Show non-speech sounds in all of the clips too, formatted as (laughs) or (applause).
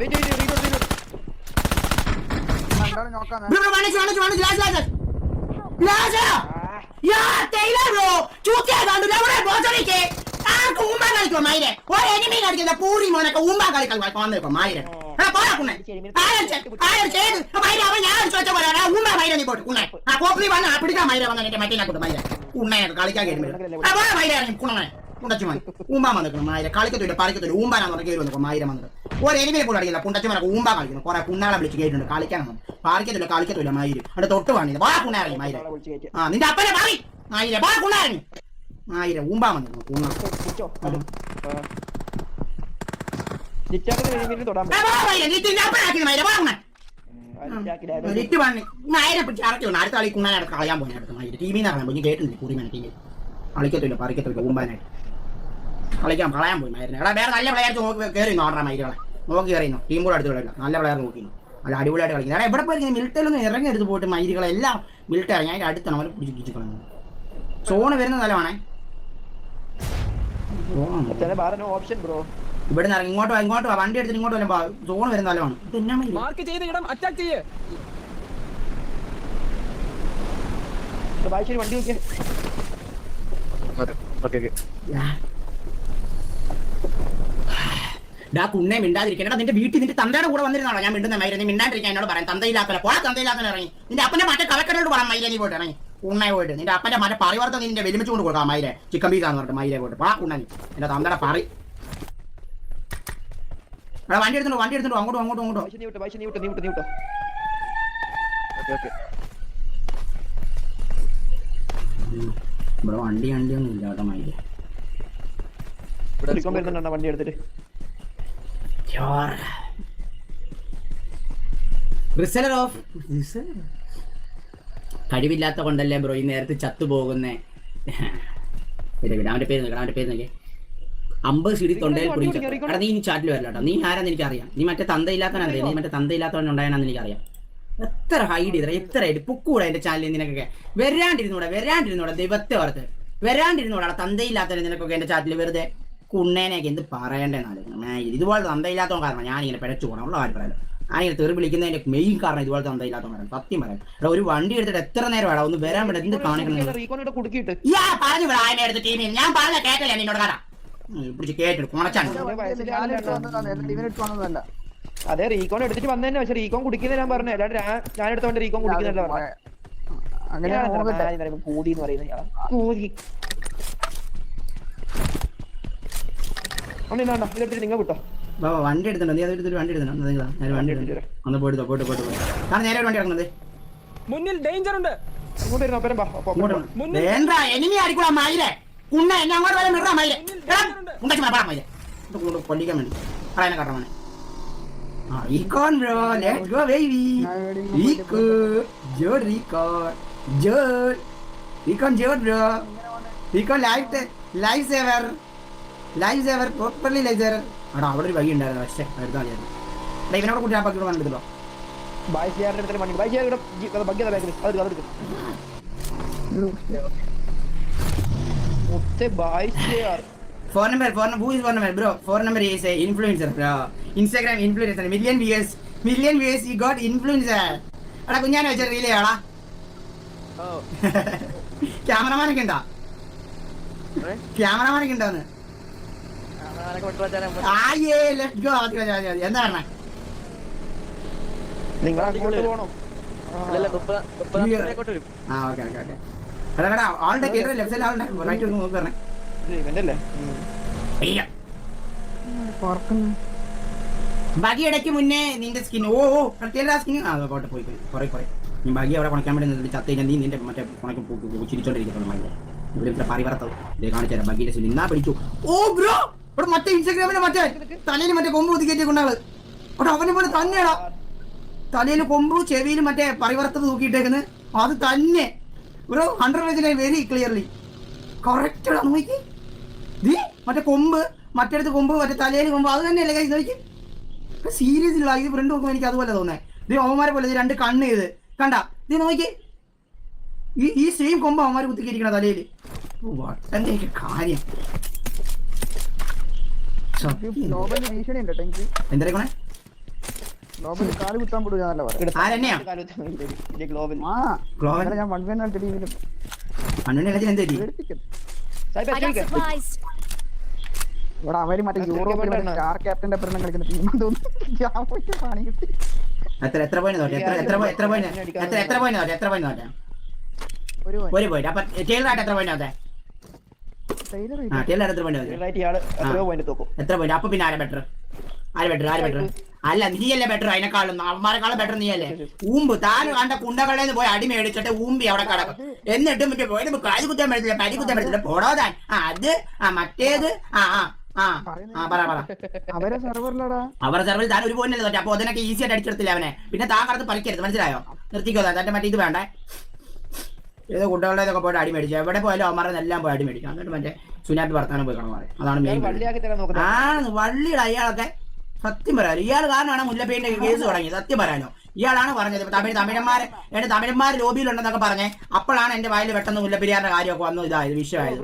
Wait wait reload reload രണ്ടാളും നോക്കാന്ന് bro bro വാണിച്ച് വാണിച്ച് വണിച്ച് ലാസ് ലാസ് ലാസ് യാ ടൈലർ ബ്രോ. ചൂത്തിയാ കണ്ടു. എവിടെ ബോസറിക്ക് ആർക്ക് ഉമ്മ കളിക്കോ മൈരെ ഒരു എനിമി കളിക്കുന്ന പൂരി മോനൊക്കെ ഉമ്മ കളിക്കാൻ വന്നേക്കോ മൈരെ ആ പോരാ കുണ്ണെ ആരും ചെയ്ത്. മൈര അവൻ ഞാൻ ചോദിച്ച പോലെ. ഉമ്മ മൈര നീ പോട്ട് കുണ്ണെ ആ കോപ്പി വന്ന് ആ പിടിക്കാൻ മൈര വന്ന മറ്റേ കൂട്ട് മൈര കുണ്ണെ കളിക്കാൻ കേൾക്കുമ്പോൾ ആ പോരാ മൈര കുണ്ണനെ. പുണ്ടച്ചുമൻ. ഊമ്പാ വന്നിരിക്കുന്നു മായിര. കളിക്കത്തില്ല പറിക്കത്തില്ല ഊമ്പാനാന്ന് പറഞ്ഞ കയറി വന്നു മായിരം വന്നത്. ഒരു എനിമിനെ പോലും അടിക്കില്ല പുണ്ടച്ചുമാരൊക്കെ ഊമ്പാ കളിക്കുന്നു. കുറെ പുണ്ണാളെ വിളിച്ച് കേട്ടിട്ടുണ്ട്. കളിക്കാൻ പാറിക്കത്തില്ല കളിക്കത്തില്ല മായിര്. അവിടെ തൊട്ട് വാണില്ല. വാ കുണ്ണാറങ്ങി മായിര. ആ നിന്റെ അപ്പനെ മാറി. മായിര വാ കുണ്ണാറങ്ങി മായിര ഊമ്പാ വന്നിരുന്നു കുണ്ണ അടുത്ത കളി കുണ്ണാനെ കളയാൻ പോയി അടുത്ത് ടീമിൽ നിന്ന് കളയാൻ പോയി കേട്ടില്ല കുറിമന ടീമിൽ കളിക്കത്തില്ല പറിക്കത്തില്ല ഊമ്പാനായിട്ട്. കളിക്കാൻ കളയാൻ പോയി മൈരിനെ എടാ വേറെ നല്ല പ്ലെയർ നോക്കി കയറി നോടാ മൈരുകളെ നോക്കി കയറിയുന്നു ടീം കൂടെ അടുത്ത് കളില്ല നല്ല പ്ലെയർ നോക്കി നല്ല അടിപൊളിയായിട്ട് കളിക്കുന്നത് എടാ എവിടെ പോയി മിലിറ്ററിലൊന്നും ഇറങ്ങി എടുത്ത് പോയിട്ട് മൈരുകളെല്ലാം എല്ലാം ഇറങ്ങി. അതിന്റെ അടുത്താണ് അവരെ പിടിച്ച് കിച്ചു കളഞ്ഞത് സോണ് വരുന്ന വേറെ ഓപ്ഷൻ ബ്രോ ഇവിടെ നിന്ന് ഇങ്ങോട്ട് വാ, ഇങ്ങോട്ട് വാ, വണ്ടി എടുത്തിട്ട് ഇങ്ങോട്ട് വല്ല സോൺ വരുന്ന സ്ഥലമാണ്. ഇത് എന്നാ മയിൽ? മാർക്ക് ചെയ്ത് ഇടം അറ്റാക്ക് ചെയ്യേ. വണ്ടി നോക്കിയേ യാ. ഡാ കുണ്ണെ മിണ്ടാതിരിക്കണ. നിന്റെ വീട്ടിൽ നിന്റെ തന്തയുടെ കൂടെ വന്നിരുന്നാണോ ഞാൻ മിണ്ടുന്ന മൈരനെ മിണ്ടാണ്ടിരിക്കാൻ എന്നോട് പറയാം. തന്തയില്ലാത്തല്ല പോടാ തന്തയില്ലാത്തല്ല ഇറങ്ങി. നിന്റെ അപ്പന്റെ മറ്റേ കലക്കടോട് പറയാം മൈരനി പോയിട്ട് ഇറങ്ങി. ഉണ്ണയെ പോയിട്ട്. നിന്റെ അപ്പന്റെ മറ്റേ പരിവർത്തനം നിന്റെ വെലുമിച്ച് കൊണ്ട് കൊടുക്കാം മൈരെ ചിക്കൻ പീസാന്ന് പറഞ്ഞിട്ട് മൈരെ പോയിട്ട് പോടാ കുണ്ണനി നീ. എന്റെ തന്തയുടെ പറി. വണ്ടി എടുത്തിട്ടോ വണ്ടി എടുത്തിട്ടോ അങ്ങോട്ടും അങ്ങോട്ടും അങ്ങോട്ടും നീ നീ ഇവിടെ വണ്ടി വണ്ടിയൊന്നും ഇല്ല കേട്ടോ മൈര വണ്ടി എടുത്തിട്ട്? റിസലർ ഓഫ് കഴിവില്ലാത്ത കൊണ്ടല്ലേ ബ്രോ ഈ നേരത്തെ ചത്തുപോകുന്നേ അവന്റെ പേര് അവന്റെ പേര് നോക്കിയേ അമ്പത് സിഡി തൊണ്ടയിൽ ചത്തു. എടാ നീ ഇനി ചാറ്റിൽ വരില്ല കേട്ടോ. നീ ആരാന്ന് എനിക്കറിയാം. നീ മറ്റേ തന്തയില്ലാത്തവനറിയാം നീ മറ്റേ തന്തയില്ലാത്തവൻ ഉണ്ടായെന്ന് എനിക്കറിയാം. എത്ര ഹൈഡ് ചെയ്ത എത്ര ഹൈഡ് പുക്കൂടെ എന്റെ ചാനലിൽ നിനക്കൊക്കെ. വരാണ്ടിരുന്നൂടെ വരാണ്ടിരുന്നൂടെ ദൈവത്തെ ഓർത്ത്. വരാണ്ടിരുന്നൂടാ തന്തയില്ലാത്തവരെ നിനക്കൊക്കെ എന്റെ ചാറ്റിൽ വെറുതെ. കുണ്ണേനെയൊക്കെ എന്ത് പറയണ്ടേന്നാലും ഇതുപോലെ തന്തയില്ലാത്തവൻ കാരണം ഞാനിങ്ങനെ പിഴച്ചു പോകണം. ഉള്ള കാര്യം പറയാലോ ഞാനിങ്ങനെ തെറി വിളിക്കുന്നതിന്റെ മെയിൻ കാരണം ഇതുപോലെ തന്തയില്ലാത്തവൻ കാരണം. സത്യം പറയാം. എടാ ഒരു വണ്ടി എടുത്തിട്ട് എത്ര നേരം വേണം? ഒന്ന് വരാൻ വേണ്ട എന്ത് കാണിക്കണം പറഞ്ഞു എടുത്ത് ടീമിൽ ഞാൻ പറഞ്ഞ കേട്ടില്ല നിന്നോട് കാരണം പിടിച്ച് കേട്ടിട്ട് കുണച്ചാണ് ഞാൻ അതെ റീകോൺ എടുത്തിട്ട് വന്നതന്നെ പക്ഷെ റീകോൺ കുടിക്കുന്ന ഞാൻ പറഞ്ഞു. അല്ലാണ്ട് ഞാൻ- ഞാൻ എടുത്തോണ്ട് റീകോൺ കുടിക്കുന്നില്ല പറഞ്ഞു. അങ്ങനെ നോക്കട്ടെ കൂതി എന്ന് പറയുന്നത് ഞാൻ. നിങ്ങൾ വിട്ടോ. ബാബാ വണ്ടി എടുത്തിട്ടുണ്ടോ. നീ അത് വണ്ടി നിങ്ങൾ ഞാൻ വണ്ടി എടുത്തിട്ട് ഒന്ന് പോയിട്ട് പോയിട്ട് പോയിട്ട് പോയിട്ട് കാരണം നേരെ ഒരു വണ്ടി ഇറങ്ങുന്നത് മുന്നിൽ ഡേഞ്ചർ ഉണ്ട്. വേണ്ട എനിമി അടിക്കൂടാ മയിലെ. കുണ്ണ എന്നെ അങ്ങോട്ട് വരെ മിടാ മയിലെ. ഉണ്ടാക്കി പറയാം മയിലെ. കൊണ്ട് കൊല്ലിക്കാൻ വേണ്ടി. പറയാനെ കട്ടമാണ് ആ recon bro let's go baby റീകോ ജോഡ് റീകോൺ ജോഡ് റീകോൺ ജോ. Bro. Recon life life saver. Life saver properly life saver അവിടെ അവിടെ ഒരു വഴി ഉണ്ടായിരുന്നു. പക്ഷേ അടുത്ത മതിയായിരുന്നു എടാ ഇവനോട് കൂട്ടി ആ പക്കി കണ്ടെടുത്തോ ബായ് ചെയ്യാർ phone number phone who is phone number bro phone number is a influencer bro Instagram influencer million views million views you got influencer എടാ കുഞ്ഞാനെ വെച്ച റീലേ ആളാ ക്യാമറമാനൊക്കെ ഉണ്ടോ? ക്യാമറമാനൊക്കെ ഉണ്ടോന്ന് എന്താ പറഞ്ഞേ? നിങ്ങൾ അങ്ങോട്ട് പോകണം ആ ഓക്കെ ഓക്കെ ഓക്കെ. എടാ എടാ ആളുടെ കേട്ടോ ലെഫ്റ്റ് സൈഡിൽ ആളുടെ റൈറ്റ് ഒന്ന് നോക്കി പറഞ്ഞേ. ഇവന്റെ അല്ലേ ഇല്ല ബാക്കി ഇടയ്ക്ക് മുന്നേ നിന്റെ സ്കിൻ ഓ ഓ പ്രത്യേക സ്കിൻ ആ പോട്ടെ പോയി കുറെ കുറെ. നീ ബാക്കി അവിടെ കുണയ്ക്കാൻ വേണ്ടി നിന്നിട്ട് ചത്ത് കഴിഞ്ഞാൽ നീ നിന്റെ മറ്റേ കുണയ്ക്ക് ചിരിച്ചോണ്ടിരിക്കുന്നു മൈൻഡ് ഇവിടെ ഇത്ര പരിവർത്തത് ഇത് കാണിച്ചു തരാം. ബാക്കിയുടെ സ്കിൻ ഇന്നാ പിടിച്ചു. Oh bro! ഇവിടെ മറ്റേ ഇൻസ്റ്റാഗ്രാമിലെ മറ്റേ തലയിൽ മറ്റേ കൊമ്പ് ഒതുക്കിയിട്ടേക്കുന്ന കൊണ്ടാൾ അവിടെ അവനെ പോലെ തന്നെയാടാ. തലയിൽ കൊമ്പ് ചെവിയിൽ മറ്റേ പരിവർത്തത് തൂക്കിയിട്ടേക്കുന്നത് അത് തന്നെ. ഒരു ഹൺഡ്രഡ് വെച്ചിട്ട് വെരി ക്ലിയർലി കറക്റ്റ് നോക്കി. ദീ മറ്റേ കൊമ്പ് മറ്റടുത്ത് കൊമ്പ് മറ്റേ തലയിൽ കൊമ്പ് അത് തന്നെയല്ലേ കൈ നോക്കി. സീരിയസ് ഇല്ല ഇത് ഫ്രണ്ട് നോക്കുമ്പോൾ എനിക്ക് അതുപോലെ തോന്നേ. ഇത് അവന്മാരെ പോലെ ഇത് രണ്ട് കണ്ണ് ചെയ്ത് കണ്ട? ഇത് നോക്കി. ഈ ഈ സെയിം കൊമ്പ് അവന്മാർ കുത്തിക്കിരിക്കണ തലയിൽ. വട്ടന്റെ കാര്യം. എന്തരക്കണേ കാൽ കുത്താൻ വിടും ഞാൻ ഇവിടെ അവർ മറ്റേ യൂറോപ്പിൽ സ്റ്റാർ ക്യാപ്റ്റന്റെ പ്രകടനം കളിക്കുന്ന ടീം തോന്നുന്നു. പണി കിട്ടി. എത്ര എത്ര പോയിന്റ് നോട്ടെ എത്ര എത്ര എത്ര പോയിന്റ് എത്ര എത്ര പോയിന്റ് നോട്ടെ എത്ര പോയിന്റ് നോട്ടെ ഒരു പോയിന്റ് അപ്പൊ ടേലറായിട്ട് എത്ര പോയിന്റ് നോട്ടെ എത്ര പോയിന്റ് അപ്പൊ പിന്നെ ആരെ ബെറ്റർ ആര് ബെറ്റർ ആര് ബെറ്റർ അല്ല നീയല്ലേ ബെറ്റർ അതിനെക്കാളും അവന്മാരെക്കാളും ബെറ്റർ നീയല്ലേ? ഊമ്പ് താനും കണ്ട കുണ്ടകളിൽ നിന്ന് പോയി അടി മേടിച്ചിട്ട് ഊമ്പി അവിടെ കടക്കും. എന്നിട്ട് മറ്റേ പോയിട്ട് കാൽ കുത്താൻ പറ്റത്തില്ല പരി കുത്താൻ പറ്റത്തില്ല. പോടോ താൻ. ആ അത് ആ മറ്റേത് ആ ആ ആ ആ പറ പറ. അവരെ സെർവറിൽ താൻ ഒരു പോയിന്റ് തോറ്റ. അപ്പൊ അതിനൊക്കെ ഈസി ആയിട്ട് അടിച്ചെടുത്തില്ല അവനെ? പിന്നെ താൻ കടന്ന് പറിക്കരുത് മനസ്സിലായോ? നിർത്തിക്കോ താൻ തന്റെ മറ്റേ ഇത് വേണ്ടേ? ഏതോ കുട്ടികളുടെ ഇതൊക്കെ പോയിട്ട് അടി മേടിച്ചു. എവിടെ പോയാലും അവന്മാരെ എല്ലാം പോയി അടി മേടിക്കും. എന്നിട്ട് മറ്റേ സുനാറ്റ് വർത്താനം പോയി കാണാൻ പറയും. അതാണ് മെയിൻ ആ വള്ളിയുടെ അയാളൊക്കെ സത്യം പറയാലോ. ഇയാൾ കാരണമാണ് മുല്ലപ്പേന്റെ കേസ് തുടങ്ങിയത്. സത്യം പറയാനോ ഇയാളാണ് പറഞ്ഞത്. തമിഴ് തമിഴന്മാര് എന്റെ തമിഴന്മാർ ലോബിയിലുണ്ടെന്നൊക്കെ പറഞ്ഞേ അപ്പോഴാണ് എന്റെ വായിൽ പെട്ടെന്ന് മുല്ലപ്പെരിയാറിന്റെ കാര്യമൊക്കെ വന്നു. ഇതായത് വിഷയമായത്?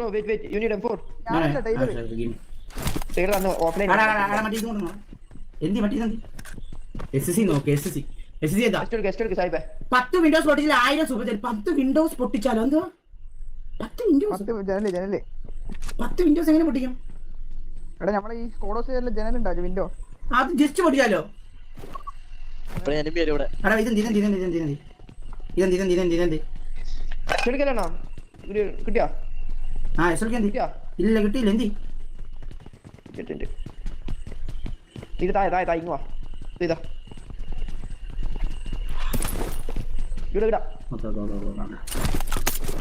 എന്തി മറ്റേ ഇതെന്തി എസ് സി നോക്ക് എസ് സി പത്ത് വിൻഡോസ് പൊട്ടിച്ചാൽ ആയിരം സൂപ്പർ ചാറ്റ് വിൻഡോസ് പൊട്ടിച്ചാലോ? എന്തോ പത്ത് വിൻഡോസ് പത്ത് വിൻഡോസ് എങ്ങനെ പൊട്ടിക്കും? എടാ നമ്മളെ ഈ സ്കോഡോസ് ജനലുണ്ടാവും വിൻഡോ അത് ജസ്റ്റ് പൊട്ടിച്ചാലോ? കിട്ടിയോ? ആ ഇല്ല കിട്ടിയില്ല. എന്തി? കിട്ടിട്ടുണ്ട് ഇത് താഴെ താഴെ താ വാ. ഇതാ. ഇവിടെ ഇടാ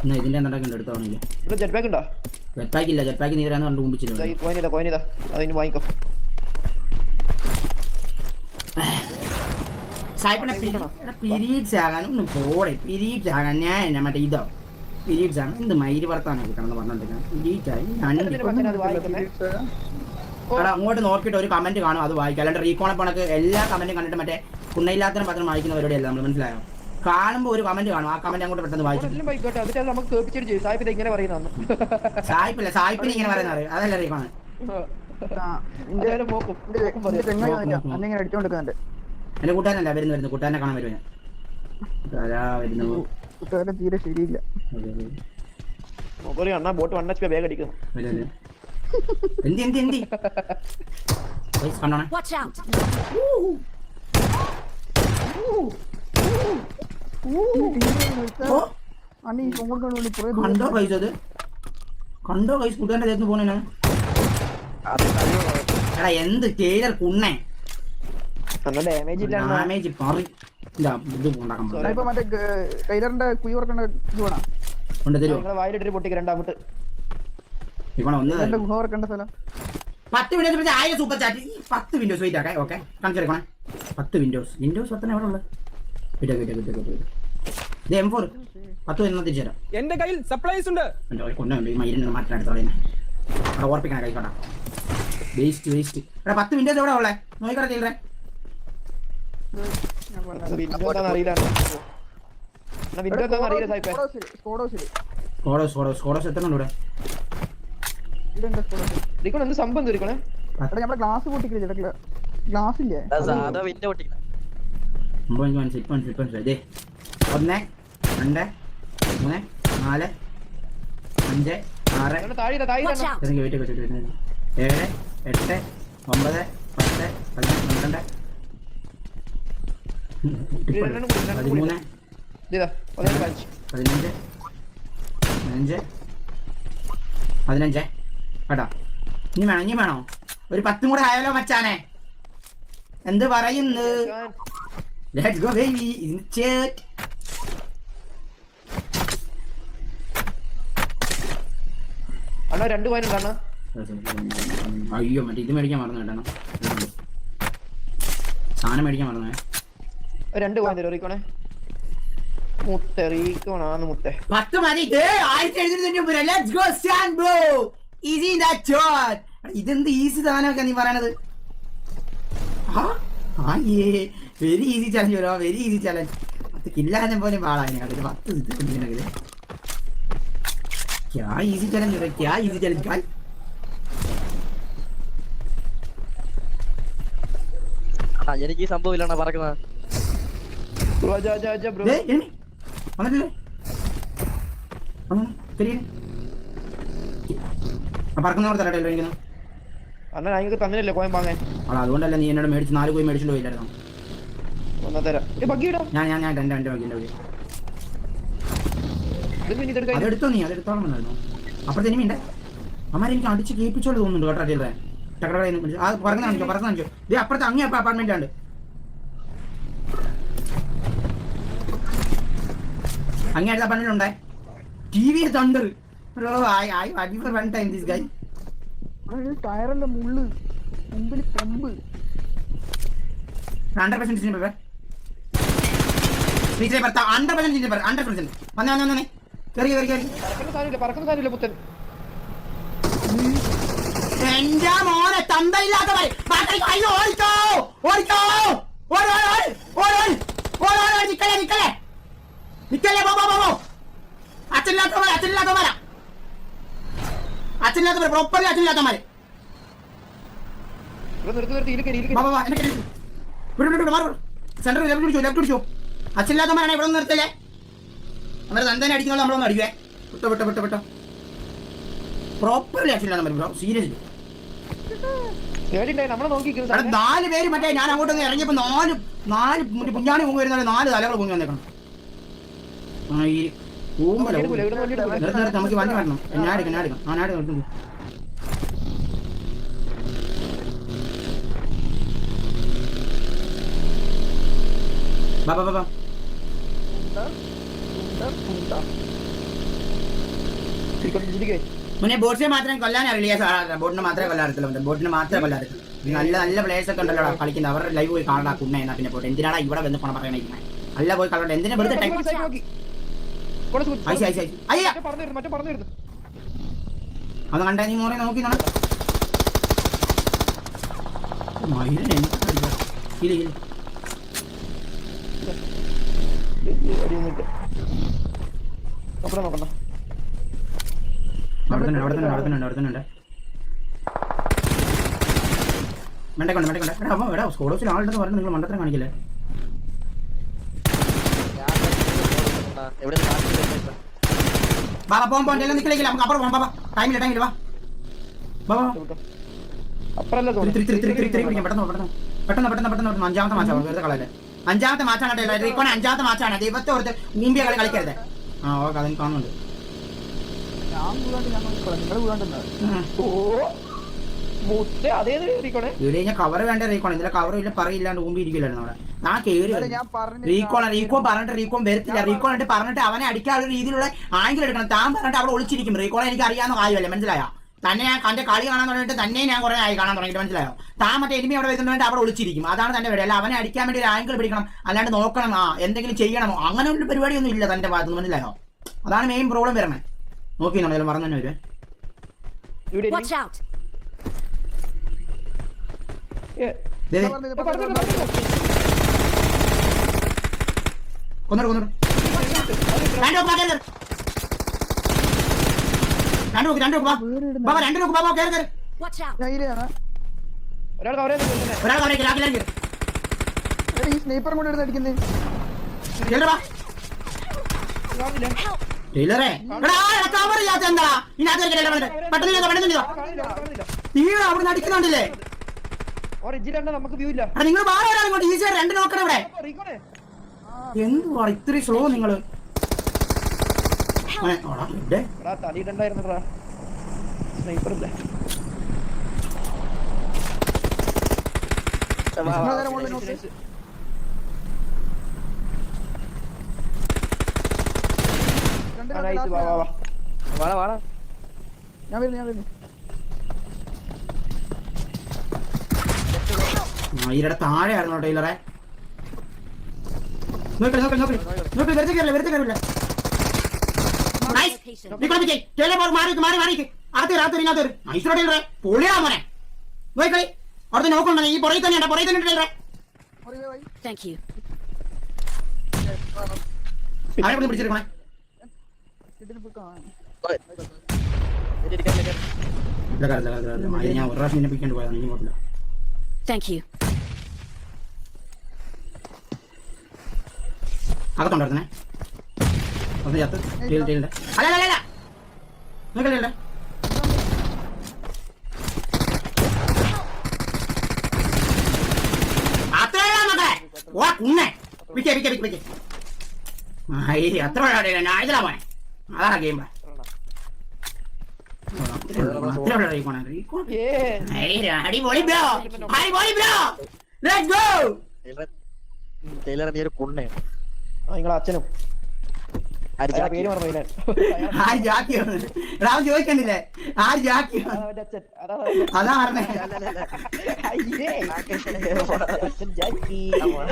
എന്നാ ഇതിന്റെ ഇവിടെ ജെറ്റ് ഉണ്ടോ? ജെറ്റ് പാക്ക് ഇല്ല ജെറ്റ് പാക്ക് നീരാന്ന് കണ്ടു മുമ്പിച്ചിട്ടുണ്ട് കോയിൻ ഇതാ കോയിൻ ഇതാ. അതിന് വാങ്ങിക്കോ. സായിപ്പിനെ പീരീഡ്സ് ആകാൻ ഒന്ന് പോടെ. പീരീഡ്സ് ആകാൻ ഞാൻ എന്നാ മറ്റേ ഇതോ? പീരീഡ്സ് ആണ് എന്ത് മൈരി പീരീഡ്സ് ആയി എടാ അങ്ങോട്ട് നോക്കിട്ട് ഒരു കമന്റ് കാണും അത് വായിക്കാം. അല്ലാണ്ട് റീകോണപ്പണക്ക് പോണക്ക് എല്ലാ കമന്റും കണ്ടിട്ട് മറ്റേ കുണ്ണയില്ലാത്തതിനും പത്രം വായിക്കുന്നവരോടെയല്ല നമ്മൾ മനസ്സിലായോ? കാണുമ്പോ ഒരു കമന്റ് കാണും. ആ കമന്റ് അങ്ങോട്ട് പെട്ടെന്ന് വായിച്ചു ബൈക്കോട്ടെ എന്നിട്ട് ഇങ്ങനെ പറയുന്ന അതല്ല റീമാണ് എന്റെ കൂട്ടാനല്ല വരുന്നു വരുന്നു. കൂട്ടാനെ കാണാൻ വരുവാ തീരെ ശരിയില്ല. അണ്ണാ ബോട്ട് എന്തി കണ്ടോ കൈസ് അത്? കണ്ടോ കൈസ് കൂട്ടുകാരന്റെ ചേർന്ന് പോണേനാ എടാ എന്ത് ടേലർ കുണ്ണേ? ഡാമേജ് പറി. ഇത് ഉണ്ടാക്കാൻ ടൈലറിന്റെ കുഴി വർക്കണ്ട ഇത് വേണം. പത്ത് വിൻഡോസ് ആയിരം സൂപ്പർ ചാറ്റ് പത്ത് വിൻഡോസ് വെയിറ്റ് ആക്കാം ഓക്കെ? കാണിച്ചെടുക്കണേ പത്ത് വിൻഡോസ് വിൻഡോസ് പത്തന എവിടെ ഉള്ളത് വിട വിട വിട വിട. വിട ഇത് എം ഫോർ പത്ത് എന്റെ കയ്യിൽ സപ്ലൈസ് ഉണ്ട്. എന്റെ ഒരു കൊണ്ടുണ്ട് ഈ മയിലിന് മാറ്റാൻ എടുത്തോളെ അവിടെ ഓർപ്പിക്കണ കഴിക്കോട്ടാ വേസ്റ്റ് വേസ്റ്റ് എടാ പത്ത് വിൻഡോസ് എവിടെ ഉള്ളേ? നോക്കിക്കോട്ടെ ചില്ലറേ ഗ്ലാസ് പൊട്ടിക്കില്ല ഗ്ലാസ് ഇല്ലേ സാധാ വിൻഡോ പൊട്ടിക്കില്ല ഒമ്പത് അഞ്ച് ഇപ്പം മനസ്സിൽ ഇപ്പം ഒന്ന് രണ്ട് മൂന്ന് നാല് അഞ്ച് ആറ് വെയിറ്റ് ഏഴ് എട്ട് ഒമ്പത് പത്ത് പതിനൊന്ന് പന്ത്രണ്ട്. പതിമൂന്ന് പതിനഞ്ച് പതിനഞ്ച് പതിനഞ്ച് കേട്ടോ ഇനി വേണോ ഇനി വേണോ ഒരു പത്തും കൂടെ ആയാലോ മച്ചാനെ എന്ത് പറയുന്നു Let's go baby in chat. അണ്ണാ രണ്ട് കോയിൻ ഉണ്ട് അയ്യോ മറ്റേ ഇത് മേടിക്കാൻ മറന്നു കേട്ടോ സാധനം മേടിക്കാൻ മറന്നേ രണ്ട് കോയിൻ തരും ഇരിക്കണേ മുത്ത റീക്കോണാന്ന് മുത്തേ. പത്ത് മതി. ആയിരത്തി എഴുന്നൂറ്റി let's go stand bro easy that shot ഇതെന്ത് ഈസി സാധനമൊക്കെ നീ പറയണത്? ആ ഏ. വെരി ഈസി ചാലഞ്ച് വരുമോ വെരി ഈസി ചാലഞ്ച് പത്ത് കില്ലാനും പോലും പാടാണ് അതിൽ പത്ത് ഇതിനകത്ത് ക്യാ ഈസി ചാലഞ്ച് വരും ക്യാ ഈസി ചാലഞ്ച് കാൽ എനിക്ക് ഈ സംഭവം ഇല്ലാണോ പറക്കുന്നത്. പറക്കുന്നോടത്തല്ലോ എനിക്ക് തന്നില്ലല്ലോ കോയം വാങ്ങാൻ. അതുകൊണ്ടല്ല നീ എന്നോട് മേടിച്ച് നാല് കോയി മേടിച്ചിട്ട് പോയില്ലായിരുന്നു. ഞാൻ ഞാൻ ഞാൻ രണ്ട് രണ്ട് പിന്നെ ഇതെടുക്കാൻ അതെടുത്തോ നീ അതെടുത്തോളം വന്നായിരുന്നു അപ്പുറത്തെ എനിമി ഉണ്ട് അമ്മാരെ എനിക്ക് അടിച്ച് കേൾപ്പിച്ചോളൂ തോന്നുന്നുണ്ട് കേട്ടോ അടിയിലെ ടക്കട ആ പറക്കുന്ന കാണിച്ചോ പറക്കുന്ന കാണിച്ചോ. ഇത് അപ്പുറത്തെ അങ്ങേ അപ്പാർട്ട്മെന്റാണ് അങ്ങേ അടുത്ത അപ്പാർട്ട്മെന്റ് ഉണ്ടേ. ടി വി തണ്ടർ ഐ ഐ അടി for one time this guy ടയറിന്റെ മുള്ള് മുമ്പിൽ കൊമ്പ്. ഹൺഡ്രഡ് പെർസെന്റ് നീറ്റിലെ പറ ഹൺഡ്രഡ് പെർസെന്റ് നീറ്റിലെ പറ ഹൺഡ്രഡ് പെർസെന്റ് വന്നേ വന്നേ വന്നേ കയറി കയറി കയറി എന്റെ മോനെ തന്തയില്ലാത്തവരെ ഓടിച്ചോ ഓടിച്ചോ ഓടി ഓടി ഓടി ഓടി ഓടി ഓടി നിക്കലേ നിക്കലേ നിക്കലേ പോ പോ പോ അച്ഛനില്ലാത്തവരെ അച്ഛനില്ലാത്തവരാ അച്ഛനില്ലാത്തവരെ പ്രോപ്പർലി അച്ഛനില്ലാത്തവരെ സെന്റർ ലെഫ്റ്റ് പിടിച്ചോ ലെഫ്റ്റ് പിടിച്ചോ. അച്ഛനില്ലാത്തമാരാണ് ഇവിടെ ഒന്ന് നിർത്തല്ലേ അവരെ തന്നെ അടിക്കുന്ന നമ്മളൊന്നും അടിക്കുവേ. വിട്ടോ വിട്ടോ വിട്ടോ വിട്ടോ. പ്രോപ്പർലി അച്ഛനില്ലാതെ ബ്രോ സീരിയസ്ലി നാല് പേര് മറ്റേ ഞാൻ അങ്ങോട്ട് ഇറങ്ങിയപ്പോ നാല് നാല് പുഞ്ഞാണി പൊങ്ങി വരുന്ന നാല് തലകൾ പൊങ്ങി വന്നേക്കണം. നമുക്ക് വണ്ടി വരണം. ഞാൻ എടുക്കാം ഞാൻ എടുക്കാം. ഞാൻ എടുക്കാം ബാ ബാ ബാ. പിന്നെ ബോട്ട്സിനെ മാത്രമേ കൊല്ലാൻ അറിയില്ല ബോട്ടിനെ മാത്രമേ കൊല്ലാറില്ല ബോട്ടിനെ മാത്രമേ കൊല്ലാറില്ല നല്ല നല്ല പ്ലേസ് ഒക്കെ ഉണ്ടല്ലോ കളിക്കുന്നത് അവരുടെ ലൈവ് പോയി കാണാൻ കുണ്ണ എന്നാ പിന്നെ പോട്ടെ. എന്തിനാണ് ഇവിടെ വന്ന് പോണ പറയണേ നല്ല പോയി കാണണ്ട എന്തിനാ വെറുതെ ടൈം അത് കണ്ടാ നീ മോറെ നോക്കി നടക്കും. അപ്പുറം നോക്കണ്ട. അവിടെ തന്നെ അവിടെ തന്നെ അവിടെ തന്നെ അവിടെ തന്നെ ഉണ്ട്. മെണ്ടക്കൊണ്ട് മെണ്ടക്കൊണ്ട് എടാ അപ്പൊ എടാ സ്കോഡോസിൽ ആളുണ്ടെന്ന് പറഞ്ഞു നിങ്ങൾ മണ്ടത്തരം കാണിക്കില്ലേ? ബാബാ പോകാൻ പോകാൻ നമുക്ക് അപ്പുറം പോകാം ബാബാ ടൈമില്ല ടൈമില്ല വാ ബാബാ പെട്ടെന്ന് പെട്ടെന്ന് പെട്ടെന്ന് അഞ്ചാമത്തെ മാച്ചാണ് വെറുതെ കളയല്ലേ? അഞ്ചാമത്തെ മാച്ചാണ് റീക്കോൺ അഞ്ചാമത്തെ മാച്ചാണ്. ദൈവത്തെ ഓർത്ത് ഊമ്പിയ കളി കളിക്കരുത്. ആ ഓക്കെ അതിന് കാണുന്നുണ്ട്. കവർ വേണ്ട റീക്കോൺ ഇതിലെ കവർ ഇല്ല പറയില്ലാണ്ട് ഊമ്പി ഇരിക്കില്ലായിരുന്നു അവിടെ ഞാൻ കേറി ഞാൻ പറഞ്ഞു റീകോൺ റീകോൺ പറഞ്ഞിട്ട് റീകോൺ വരത്തില്ല. റീകോൺ ആയിട്ട് പറഞ്ഞിട്ട് അവനെ അടിക്കാനുള്ള രീതിയിലുള്ള ആംഗിൾ എടുക്കണം. താൻ പറഞ്ഞിട്ട് അവിടെ ഒളിച്ചിരിക്കും. റീകോൺ എനിക്ക് അറിയാവുന്ന കാര്യമല്ലേ മനസ്സിലായോ? തന്നെ ഞാൻ കണ്ട് കളി കാണാൻ തുടങ്ങിയിട്ട് തന്നെ ഞാൻ കുറെ ആയി കാണാൻ തുടങ്ങിയിട്ട് മനസ്സിലായോ? താൻ മറ്റേ എനിമി അവിടെ വരുന്നതുകൊണ്ട് അവിടെ ഒളിച്ചിരിക്കും. അതാണ് തന്റെ പരിപാടി. അല്ല അവനെ അടിക്കാൻ വേണ്ടി ഒരു ആംഗിൾ പിടിക്കണം. അല്ലാണ്ട് നോക്കണം. ആ എന്തെങ്കിലും ചെയ്യണമോ? അങ്ങനെ ഒരു പരിപാടിയൊന്നും ഇല്ല തന്റെ ഭാഗത്ത് നിന്ന് മനസ്സിലായോ? അതാണ് മെയിൻ പ്രോബ്ലം വരണേ നോക്കി നമ്മളെല്ലാം പറഞ്ഞു തന്നെ വരുവേ കൊന്നു Watch രണ്ട് നോക്ക് രണ്ട് നോക്ക് ബാബ ബാബ നോക്ക് ബാബ കേറി കേറി. ഒരാൾ കവറേ ഒരാൾ കവറേ സ്നൈപ്പർ കവർ എന്താ അവിടെ നിങ്ങൾ ഇങ്ങോട്ട് രണ്ട് ഇവിടെ. എന്തുവാ ഇത്രയും സ്ലോ നിങ്ങൾ? ഞാൻ വരുന്നു ഞാൻ വരുന്നു. ഈരുടെ താഴെ ആയിരുന്നു കേട്ടോ ഈലറെ നോക്കട്ടെ നോക്കട്ടെ നോക്കട്ടെ നോക്കട്ടെ വെറുതെ കയറില്ല വെറുതെ കയറില്ല അടുത്ത് നോക്കണ്ട ഈ പുറകെ തന്നെയുണ്ട്? പുറകെ തന്നെ ഡ്രൈവറെ താങ്ക് യു ആരെ പിടിച്ചെടുക്കണേ ഞാൻ ഒരു പ്രാവശ്യം പിടിക്കേണ്ടി പോയതാണ്. ഇനി കുഴപ്പമില്ല താങ്ക് യു അകത്തുണ്ടായിരുന്നേ ഒന്ന് ചത്ത് ടീൽ ടീലിന്റെ അല്ല അല്ല അല്ല മക്കളെ. ഓ കുന്നെ വിക്കേ വിക്കേ വിക്കേ വിക്കേ ആയി അത്ര ഇതിലാ പോനെ അതാണ് ഗെയിം അടിപൊളി ബ്രോ അടിപൊളി ബ്രോ ലെറ്റ്സ് ഗോ ടൈലർ നീ ഒരു കുണ്ണേ ആ നിങ്ങളെ അച്ഛനും. പേര് മറന്നു ഞാൻ (laughs) ആര് ജാക്കി റാം ചോദിക്കണ്ടില്ലേ? ആര് ജാക്കി അതാ അവന്റെ അച്ഛൻ. അതാ അതാ പറഞ്ഞേ. അയ്യേ. അച്ഛൻ ജാക്കി.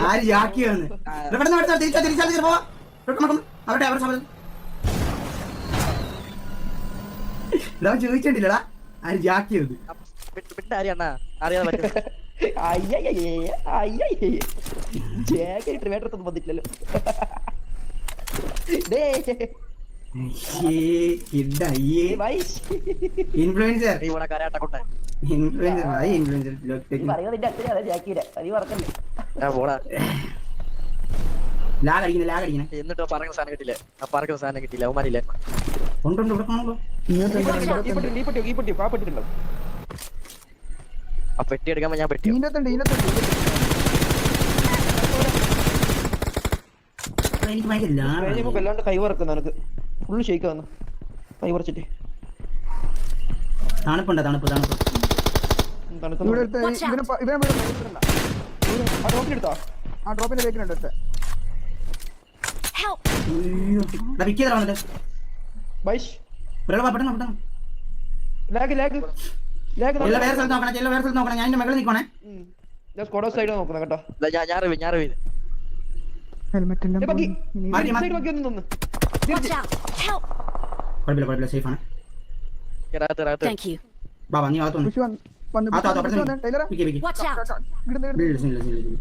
ആര് ജാക്കിയാണ് വന്ന് പെട്ടെന്ന് പെട്ടെന്ന് തിരിച്ചാ തിരിച്ചാ തിരിച്ചു പോവാ പെട്ടെന്ന് അവരുടെ സമയം റാം ചോദിക്കണ്ടില്ലടാ ആര് ജാക്കിയത് പിന്നെ അറിയണ്ണ അറിയാതെ പറ്റും. (laughs) അയ്യയ്യേ അയ്യയ്യേ. ജാക്കി ട്രിവേറ്റത്തൊന്നും വന്നിട്ടില്ലല്ലോ. ഇൻഫ്ലുവൻസർ. ഇൻഫ്ലുവൻസർ ആയി ഇൻഫ്ലുവൻസർ ലാഗ് ലാഗ് എന്നിട്ട് പറയുന്ന സാധനം കിട്ടില്ല ആ പറയുന്ന സാധനം കിട്ടില്ല അവന്മാരില്ല? ഇവിടെ കാണുമ്പോ പെട്ടി ആ എടുക്കുമ്പോ ഞാൻ പെട്ടി ഇതിനകത്തുണ്ട് ഇതിനകത്തുണ്ട് എനിക്ക് ഭയങ്കര വല്ലാണ്ട് കൈ വറക്കുന്ന എനിക്ക്. ഫുള്ള് ഷേക്ക് വന്നു കൈ വറച്ചിട്ട്. തണുപ്പുണ്ട് തണുപ്പ് തണുപ്പ്? നോക്കണം നോക്കണം. ഞാൻ മകളെ നിക്കണേ നിൽക്കണേ ഞാൻ സ്കോഡോ സൈഡ് നോക്കുന്ന കേട്ടോ. ഞാൻ ഞാൻ ഞാൻ ഹെൽമെറ്റ് എല്ലാം! കുഴപ്പമില്ല കുഴപ്പമില്ല സേഫ് ആണ്. ബാബാ നീ അകത്ത് ടൈലറെ വിക്കി വിക്കി Watch out! ഇവിടുന്ന് ഇവിടുന്ന്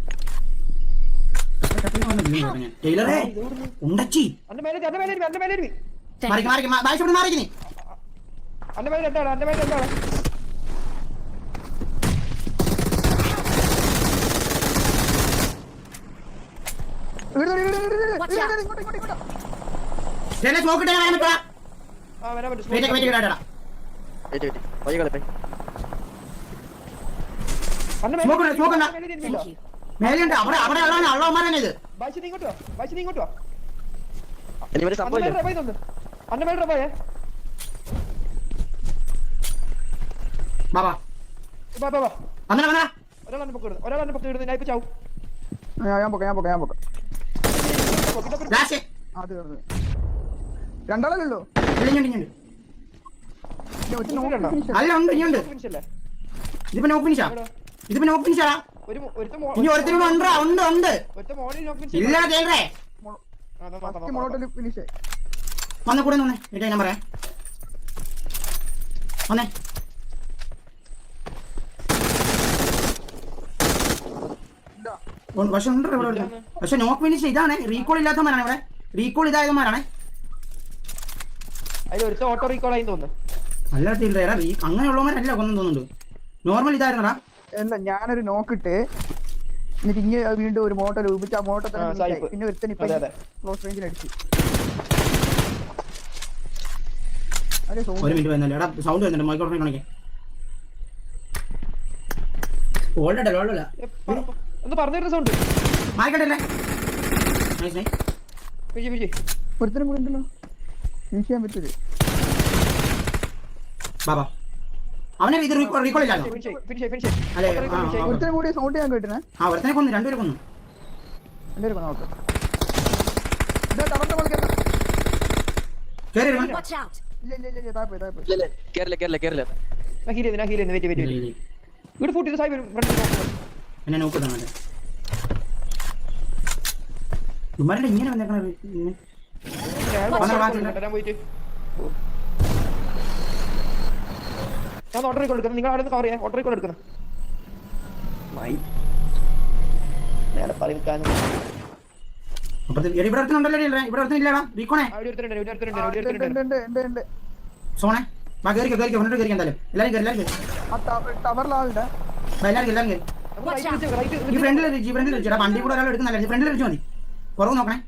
അന്റെ പൊക്കം ഇടുന്നു. ഞാൻ ഇപ്പൊ ചാവും. ഞാൻ പോക്കാം ഞാൻ പോക്കാം ഞാൻ പോക്കാം. Finish അല്ല ഉണ്ട് ഇനിയുണ്ട്. ഇതിപ്പോ നോക്ക് ഫിനിഷാ ഇതിപ്പോ നോ ഫിനിഷാ ഒരു ഒരുത്ത മോ ഇനി ഒരുത്തരും ഉണ്ടാ ഉണ്ട്. ഉണ്ട് ഇല്ല. ആയി. വന്ന് കൂടെ വന്നേ ഞാൻ പറയാം. വന്നേ ഇതാ ഉണ്ട്, പക്ഷെ ഉണ്ട് ഇവിടെ. പക്ഷെ നോക്ക് ഫിനിഷ് ഇതാണ്. റീകോൾ ഇല്ലാത്തവന്മാരാണ് ഇവിടെ. റീകോൾ ഇതായവന്മാരാണ്. ഓട്ടോ റീകോൾ ആയി തോന്നുന്നു. അല്ല ടീലറേ റീ അങ്ങനെയുള്ളവന്മാരല്ല കൊന്നു തോന്നുന്നുണ്ട്. നോർമൽ ഇതായിരുന്നടാ. അല്ല ഞാനൊരു നോക്കിട്ട് എന്നിട്ട് ഇങ്ങനെ വീണ്ടും ഒരു മോട്ടോ രൂപിച്ച് ആ മോട്ടോ തന്നെ. പിന്നെ ഒരുത്തൻ ഇപ്പൊ. ക്ലോസ് റേഞ്ചിൽ അടിച്ചു. ഒരു മിനിറ്റ് വന്നല്ലേ എടാ സൗണ്ട് വന്നിട്ട് മൈക്രോഫോൺ കാണിക്കാൻ ഓൾഡ് ഓൾഡല്ല ഏ, പറ- പറ- ഒന്ന് പറഞ്ഞിരുന്ന സൗണ്ട് വിജയ് ഒരുത്തനും ഉണ്ടല്ലോ. ഫിനിഷ് ചെയ്യാൻ പറ്റൂല? ബാബാ. അവനെ ഇത് റീകോൾ ഫിനിഷ് അതെ ആ, കൂടി സൗണ്ട് ചെയ്യാൻ കേട്ടിനെ? ആ ഒരുത്തനെ കൊന്നു രണ്ടുപേരെ കൊന്നു. രണ്ടുപേരെ ഇതാ മുകളിൽ കയറണം. കേറി! ഇല്ല ഇല്ല ഇല്ല, താഴെ പോയി താഴെ പോയി. കേറില്ല കേറില്ല കേറില്ല. ഞാൻ ഹീൽ ചെയ്യുന്നു ഞാൻ ഹീൽ ചെയ്യുന്നു വെയിറ്റ് വെയിറ്റ് വെയിറ്റ്. ഇവിടെ ഫുട്ട് സായി വരും ഫ്രണ്ട് എന്നെ നോക്ക് തന്നെ ഇമാരുടെ ഇങ്ങനെ വന്നേക്കണ ഇങ്ങനെ. വന്നോ, ഞാൻ പോയിട്ട്. ഓ. ഞാൻ ഓർഡർ റീകോൾ നിങ്ങൾ അവിടെ നിന്ന് കവർ ചെയ്യാം ഓർഡർ മൈ നേരെ പറയുന്നു ഇവിടെ ഒരുത്തനുണ്ടല്ലോ ഇവിടെ ഉണ്ട്, ഉണ്ട്. സോണേ വാ കേറിക്കോ കേറിക്കോ ഫ്രണ്ട് കയറി എന്തായാലും. എല്ലാരും കയറി എല്ലാരും വാ, എല്ലാരും കയറി എല്ലാരും കയറി ഈ ഫ്രണ്ടിൽ വെച്ച് ഫ്രണ്ടിൽ വെച്ചടാ വണ്ടി കൂടെ ഒരാൾ എടുക്കുന്നല്ല ഫ്രണ്ടിൽ വെച്ച് മതി. പുറകു നോക്കണേ.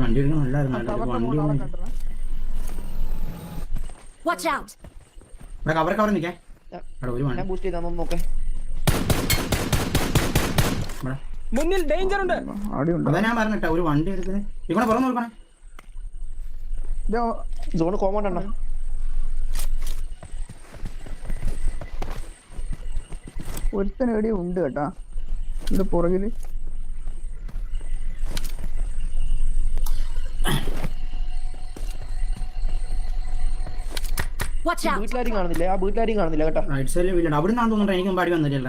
വണ്ടി വണ്ടി കവർ കവർ നിക്കേ ഒരു വണ്ടി. നോക്കേ. മുന്നിൽ ഡേഞ്ചർ ഉണ്ട്. അതാ ഞാൻ പറഞ്ഞിട്ടാ ഒരു വണ്ടി എടുത്തത് ഇവിടെ പുറം നോക്കണേ. സോൺ കോമൗണ്ട് അണ്ണാ ഒരുത്തൻ എവിടെയോ ഉണ്ട് കേട്ടാ. ഇവിടെ പുറകിൽ! വീട്ടിലാരും കാണുന്നില്ല. ആ വീട്ടിലാരും കാണുന്നില്ല കേട്ടോ. റൈറ്റ് സൈഡിൽ വീടുണ്ട്. അവിടെ നിന്നാണ് തോന്നുന്നുണ്ട് എനിക്ക് പാടി വന്നിട്ടില്ല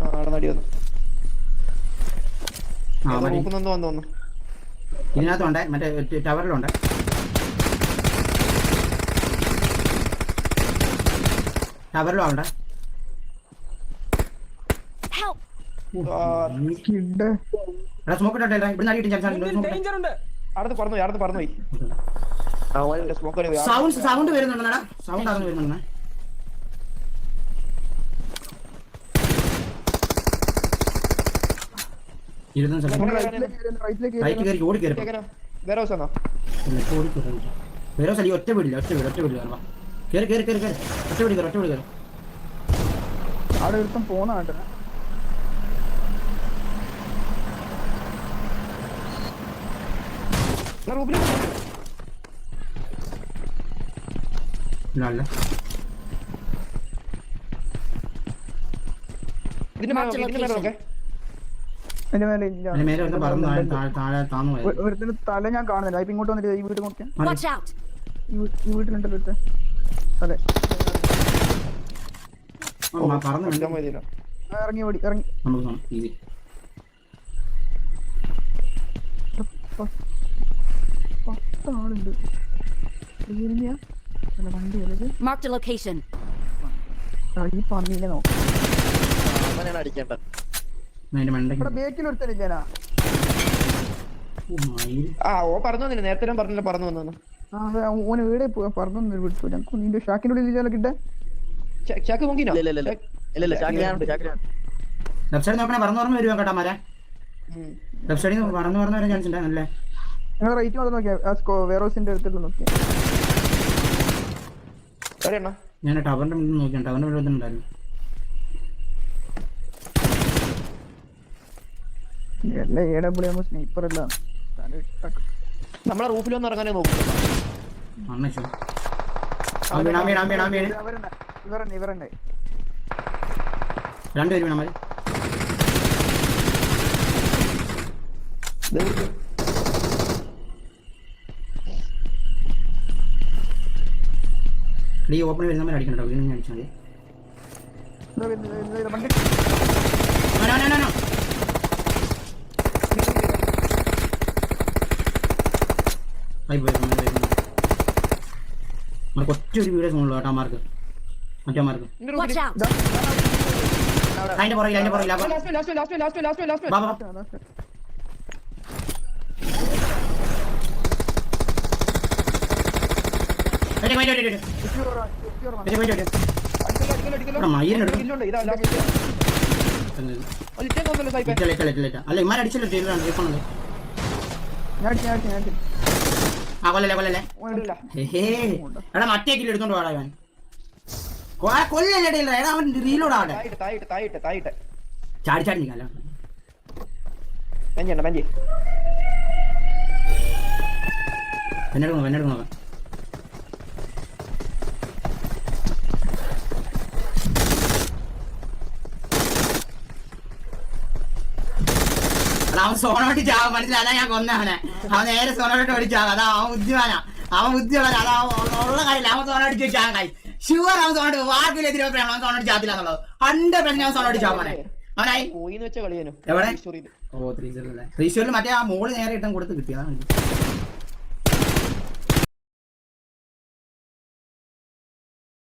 ആ നടന്നടി വന്നു. ആ മതി നോക്കുന്നെന്ന് വന്നു വന്നു. ഇതിനകത്തുണ്ട്. മറ്റേ ടവറിലുണ്ട്. ടവറിലും ആളുണ്ട് Help! കിഡ് എടാ സ്മോക്ക് ഇട്ടേ ഇവിടെ നിന്ന് ചാൻസ് മുന്നിൽ ഡേഞ്ചർ ഉണ്ട് അടുത്ത് പോയി അടുത്ത് സ്മോക്ക് സൗണ്ട് സൗണ്ട് വരുന്നുണ്ടെന്നാ സൗണ്ട് അറിഞ്ഞു വരുന്നുണ്ടെന്നാ ഒറ്റ വീടില്ല ഒറ്റ വീട് ഒറ്റ വീട് കയറുക കയറി കയറി കയറി കയറി ഒറ്റ വീട് കയറി ഒറ്റ വീട് കയറി അവിടെ ഒരുത്തം പോന്ന കേട്ടോ റൂമിൽ Ляля. ഇതിന്റെ മേലെ അതിന്റെ മേലെ ഇല്ല അതിന് മേലെ ഒന്ന് താഴെ താഴെ- താഴെ താന്നു പോയത് ഒരു- ഒരുത്തന്റെ തല ഞാൻ കാണുന്നില്ല. ഇപ്പൊ ഇങ്ങോട്ട് വന്നിട്ട് ഈ വീട് നോക്കിയാ! ഈ വീട്ടിലുണ്ടല്ലോ ഒരുത്തൻ അതെ. ഇറങ്ങി ഓടി ഇറങ്ങി. പത്ത് ആളുണ്ട്. ഏരിയ അല്ല വണ്ടി അല്ലേ a location. ഈ പന്നീനെ നോക്കാം അവനാണ് അടിക്കേണ്ടത്. ബേക്കിൽ ഒരുത്തനില്ലേനാ. ആ ഓ പറഞ്ഞു വന്നില്ല നേരത്തെ പറഞ്ഞില്ല? പറഞ്ഞു വന്നു ഓന് വീടെ പറഞ്ഞു വിട്ടു ഞങ്ങൾക്ക് നിന്റെ ഷാക്കിന്റെ ഉള്ളിൽ ഇല്ലാലോ കിട്ടെ ഷാക്ക് നോക്കിനോ ഇല്ല ഇല്ല ഇല്ല. ഇല്ല ഇല്ല ചാക്കിലാനുണ്ട് ചാക്കിലാണ് ലെഫ്റ്റ് സൈഡിൽ നോക്കണേ പറഞ്ഞു പറഞ്ഞു വരുവാ കേട്ടോ മര. ലെഫ്റ്റ് സൈഡിൽ നിന്ന് പറഞ്ഞു പറന്ന് വരാൻ ചാൻസ് ഉണ്ട് നല്ലേ നിങ്ങൾ റേറ്റ് മാത്രം നോക്കിയാ ആ സ്കോ വേറോസിന്റെ അടുത്തുള്ള നോക്കിയാ ഞാൻ ടവറിന്റെ മുന്നിൽ നോക്കിയാണ്. ടവറിന്റെ മുന്നിൽ ഉണ്ടായിരുന്നു എല്ലാ ഡബ്ല്യു എം സ്നൈപ്പർ എല്ലാം. നമ്മളെ റൂഫിൽ വന്ന് ഇറങ്ങാനേ നോക്കും. അണ്ണച്ചോ ആ വീണ ആ വീണ ആ വീണ ആ വീണ ഇവരെന്നെ ഇവരെന്നെ ഇവരെന്നെ രണ്ടുപേരും ഈ ഓപ്പൺ വരുന്ന അടിക്കണ്ട കേട്ടോ വീണ്ടും. ഞാൻ അടിച്ചാൽ മതി ഒറ്റ ഒരു വീഡിയോ സോണുള്ളൂ കേട്ടോ മാർക്ക്. മറ്റേ മാർക്ക്. അതിന്റെ പുറകിൽ അതിന്റെ പുറകിൽ അപ്പൊ last last last last last last ബാ ബാ അതാ sir. Wait wait wait secure ആ, secure ആ. വെയിറ്റ് വെയിറ്റ് വെയിറ്റ് അടിക്കല്ലോ അടിക്കല്ലോ അടിക്കല്ലോ ഇവിടെ മയിലിനെടുക്കും കില്ലുണ്ട് ഇതാ ലാസ്റ്റ് അത് ഇറ്റേ തോന്നല്ലോ സായിപ്പേ ഇല്ല ഇല്ല ഇല്ല ഇല്ല അല്ല ഇമാർ അടിച്ചല്ലോ. ആ കൊല്ലല്ലേ കൊല്ലല്ലേ? എടാ മറ്റേ കില്ല് എടുത്തോണ്ട് വാടാ അവൻ കൊ- കൊല്ലല്ലേ ടീലർ. എടാ അവൻ റീലോഡ് ആവട്ടെ. ചാടി ചാടി നിൽക്കാം ബെഞ്ച് ബെഞ്ച്. എന്നെടുക്കണം എന്നെടുക്കണം അവൻ സോണോട്ട് ചാവും മനസ്സിലാ? ഞാൻ കൊന്നവനെ അവൻ നേരെ സോണോട്ട് ഓടിച്ചാവും അതാ അവൻ ബുദ്ധിമാനാ. അവൻ ബുദ്ധിമാനാ അതാ ഉള്ള കാര്യമില്ല. അവൻ സോണോട്ട് ചോദിച്ചാൽ കായി ഷുവർ അവൻ സോണോട്ട് വാക്കിലെതിരെ അവൻ സോണോട്ട് ചാത്തില്ല എന്നുള്ളത്. ഹൺഡ്രഡ് പെർസെന്റ് അവൻ സോണോട്ട് ചാവനെ അവനായി. എവിടെ? ഓ ത്രീ മറ്റേ ആ മോൾ നേരെ ഇട്ടും കൊടുത്ത് കിട്ടിയതാണ്.